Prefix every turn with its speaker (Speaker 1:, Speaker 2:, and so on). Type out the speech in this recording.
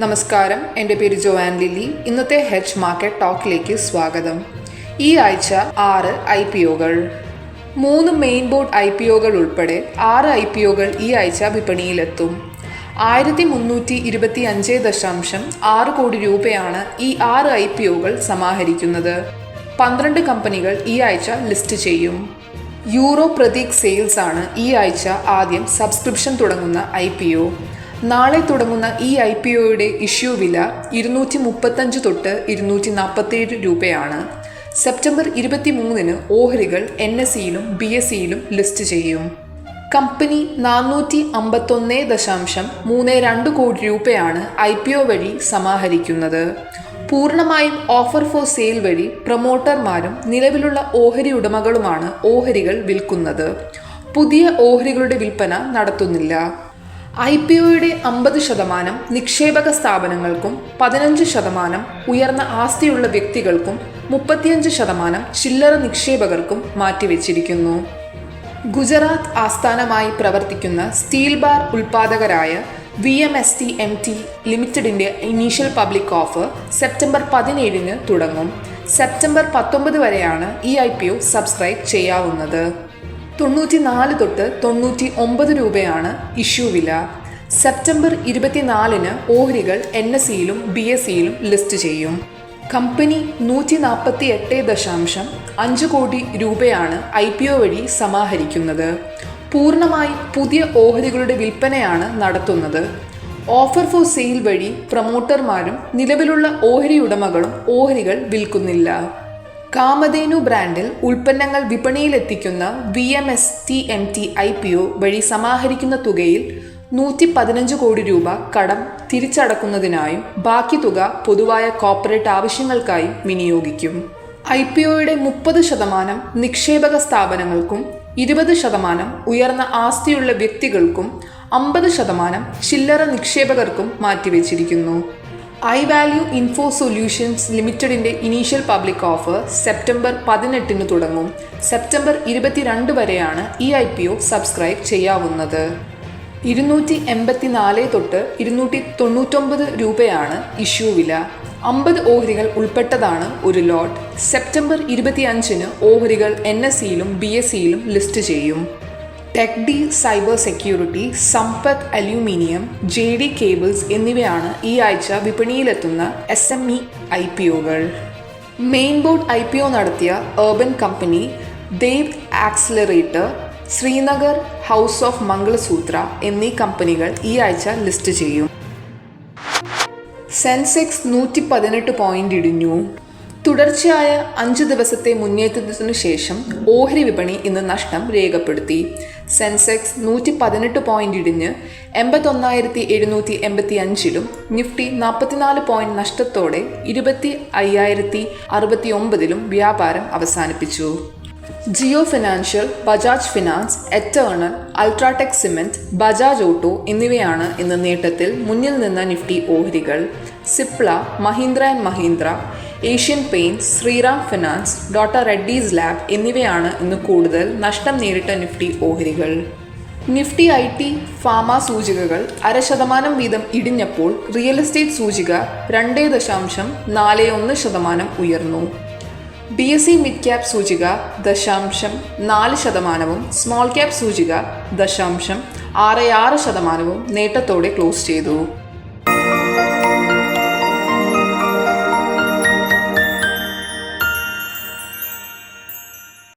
Speaker 1: നമസ്കാരം. എന്റെ പേര് ജോവാൻ ലില്ലി. ഇന്നത്തെ ഹെച്ച് മാർക്കറ്റ് ടോക്കിലേക്ക് സ്വാഗതം. ഈ ആഴ്ച ആറ് ഐ പി ഒകൾ. മൂന്ന് മെയിൻ ബോർഡ് ഐ പി ഒകൾ ഉൾപ്പെടെ ആറ് ഐ പി ഒകൾ ഈ ആഴ്ച വിപണിയിലെത്തും. ആയിരത്തി മുന്നൂറ്റി ഇരുപത്തി അഞ്ച് ദശാംശം ആറ് കോടി രൂപയാണ് ഈ ആറ് ഐ പി ഒകൾ സമാഹരിക്കുന്നത്. പന്ത്രണ്ട് കമ്പനികൾ ഈ ആഴ്ച ലിസ്റ്റ് ചെയ്യും. യൂറോ പ്രതീക് സെയിൽസ് ആണ് ഈ ആഴ്ച ആദ്യം സബ്സ്ക്രിപ്ഷൻ തുടങ്ങുന്ന ഐ പി ഒ. നാളെ തുടങ്ങുന്ന ഈ ഐ പി ഒയുടെ ഇഷ്യൂ വില ഇരുന്നൂറ്റി മുപ്പത്തഞ്ച് തൊട്ട് ഇരുന്നൂറ്റി നാൽപ്പത്തേഴ് രൂപയാണ്. സെപ്റ്റംബർ ഇരുപത്തി മൂന്നിന് ഓഹരികൾ എൻ എസ് സിയിലും ബി എസ് സിയിലും ലിസ്റ്റ് ചെയ്യും. കമ്പനി നാനൂറ്റി അമ്പത്തൊന്ന് ദശാംശം മൂന്ന് രണ്ട് കോടി രൂപയാണ് ഐ പി ഒ വഴി സമാഹരിക്കുന്നത്. പൂർണമായും ഓഫർ ഫോർ സെയിൽ വഴി പ്രൊമോട്ടർമാരും നിലവിലുള്ള ഓഹരി ഉടമകളുമാണ് ഓഹരികൾ വിൽക്കുന്നത്. പുതിയ ഓഹരികളുടെ വിൽപ്പന നടത്തുന്നില്ല. ഐ പി ഒയുടെ അമ്പത് ശതമാനം നിക്ഷേപക സ്ഥാപനങ്ങൾക്കും പതിനഞ്ച് ശതമാനം ഉയർന്ന ആസ്തിയുള്ള വ്യക്തികൾക്കും മുപ്പത്തിയഞ്ച് ശതമാനം ചില്ലറ നിക്ഷേപകർക്കും മാറ്റിവെച്ചിരിക്കുന്നു. ഗുജറാത്ത് ആസ്ഥാനമായി പ്രവർത്തിക്കുന്ന steel bar ഉൽപ്പാദകരായ V M S T M T ലിമിറ്റഡിന്റെ ഇനീഷ്യൽ പബ്ലിക് ഓഫർ സെപ്റ്റംബർ പതിനേഴിന് തുടങ്ങും. സെപ്റ്റംബർ പത്തൊമ്പത് വരെയാണ് ഈ ഐ പി ഒ സബ്സ്ക്രൈബ് ചെയ്യാവുന്നത്. തൊണ്ണൂറ്റി നാല് തൊട്ട് തൊണ്ണൂറ്റി ഒമ്പത് രൂപയാണ് ഇഷ്യൂ വില. സെപ്റ്റംബർ ഇരുപത്തിനാലിന് ഓഹരികൾ എൻ എസ് സിയിലും ബി എസ് സിയിലും ലിസ്റ്റ് ചെയ്യും. കമ്പനി നൂറ്റി നാൽപ്പത്തി എട്ട് ദശാംശം അഞ്ച് കോടി രൂപയാണ് ഐ പി ഒ വഴി സമാഹരിക്കുന്നത്. പൂർണമായി പുതിയ ഓഹരികളുടെ വിൽപ്പനയാണ് നടത്തുന്നത്. ഓഫർ ഫോർ സെയിൽ വഴി പ്രൊമോട്ടർമാരും നിലവിലുള്ള ഓഹരി ഉടമകളും ഓഹരികൾ വിൽക്കുന്നില്ല. കാമധേനു ബ്രാൻഡിൽ ഉൽപ്പന്നങ്ങൾ വിപണിയിലെത്തിക്കുന്ന V M S T M T I P O വഴി സമാഹരിക്കുന്ന തുകയിൽ നൂറ്റി പതിനഞ്ച് കോടി രൂപ കടം തിരിച്ചടക്കുന്നതിനായും ബാക്കി തുക പൊതുവായ കോർപ്പറേറ്റ് ആവശ്യങ്ങൾക്കായി വിനിയോഗിക്കും. ഐ പി ഒയുടെ മുപ്പത് ശതമാനം നിക്ഷേപക സ്ഥാപനങ്ങൾക്കും ഇരുപത് ശതമാനം ഉയർന്ന ആസ്തിയുള്ള വ്യക്തികൾക്കും അമ്പത് ശതമാനം ചില്ലറ നിക്ഷേപകർക്കും മാറ്റിവെച്ചിരിക്കുന്നു. ഐ വാല്യൂ ഇൻഫോ സൊല്യൂഷൻസ് ലിമിറ്റഡിന്റെ ഇനീഷ്യൽ പബ്ലിക് ഓഫർ സെപ്റ്റംബർ പതിനെട്ടിന് തുടങ്ങും. സെപ്റ്റംബർ ഇരുപത്തിരണ്ട് വരെയാണ് ഈ ഐ പി ഒ സബ്സ്ക്രൈബ് ചെയ്യാവുന്നത്. ഇരുന്നൂറ്റി എൺപത്തിനാല് തൊട്ട് ഇരുന്നൂറ്റി തൊണ്ണൂറ്റൊമ്പത് രൂപയാണ് ഇഷ്യൂ വില. അമ്പത് ഓഹരികൾ ഉൾപ്പെട്ടതാണ് ഒരു ലോട്ട്. സെപ്റ്റംബർ ഇരുപത്തി അഞ്ചിന് ഓഹരികൾ എൻ എസ് സിയിലും ബി എസ് സിയിലും ലിസ്റ്റ് ചെയ്യും. Tech D cyber security Sampat aluminium J D cables എന്നിവയാണ് ഈ ആഴ്ച വിപണിയിലെത്തുന്ന S M E I P ഒകൾ. Main board I P O നടത്തിയ Urban company Dev accelerator Srinagar house of Mangalsutra എന്നീ കമ്പനികൾ ഈ ആഴ്ച ലിസ്റ്റ് ചെയ്യും. സെൻസെക്സ് നൂറ്റി പതിനെട്ട് പോയിന്റ് ഇടിഞ്ഞു. തുടർച്ചയായ അഞ്ച് ദിവസത്തെ മുന്നേറ്റത്തിനു ശേഷം ഓഹരി വിപണി ഇന്ന് നഷ്ടം രേഖപ്പെടുത്തി. സെൻസെക്സ് നൂറ്റി പതിനെട്ട് പോയിന്റ് ഇടിഞ്ഞ് എൺപത്തൊന്നായിരത്തി എഴുന്നൂറ്റി എൺപത്തി അഞ്ചിലും നിഫ്റ്റി നാൽപ്പത്തിനാല് പോയിന്റ് നഷ്ടത്തോടെ ഇരുപത്തി അയ്യായിരത്തി അറുപത്തി ഒമ്പതിലും വ്യാപാരം അവസാനിപ്പിച്ചു. Jio financial Bajaj finance eternal UltraTech cement Bajaj auto എന്നിവയാണ് ഇന്ന് നേട്ടത്തിൽ മുന്നിൽ നിന്ന നിഫ്റ്റി ഓഹരികൾ. Cipla Mahindra and Mahindra Asian Paints Shriram finance doctor Reddy's lab എന്നിവയാണ് ഇന്ന് കൂടുതൽ നഷ്ടം നേരിട്ട നിഫ്റ്റി ഓഹരികൾ. നിഫ്റ്റി ഐ ടി ഫാമ സൂചികകൾ അര ശതമാനം വീതം ഇടിഞ്ഞപ്പോൾ റിയൽ എസ്റ്റേറ്റ് സൂചിക രണ്ട് ദശാംശം നാല് ഒന്ന് ശതമാനം ഉയർന്നു. B S E mid cap സൂചിക ദശാംശം നാല് ശതമാനവും സ്മോൾ ക്യാപ് സൂചിക ദശാംശം ആറ് ആറ് ശതമാനവും നേട്ടത്തോടെ ക്ലോസ് ചെയ്തു.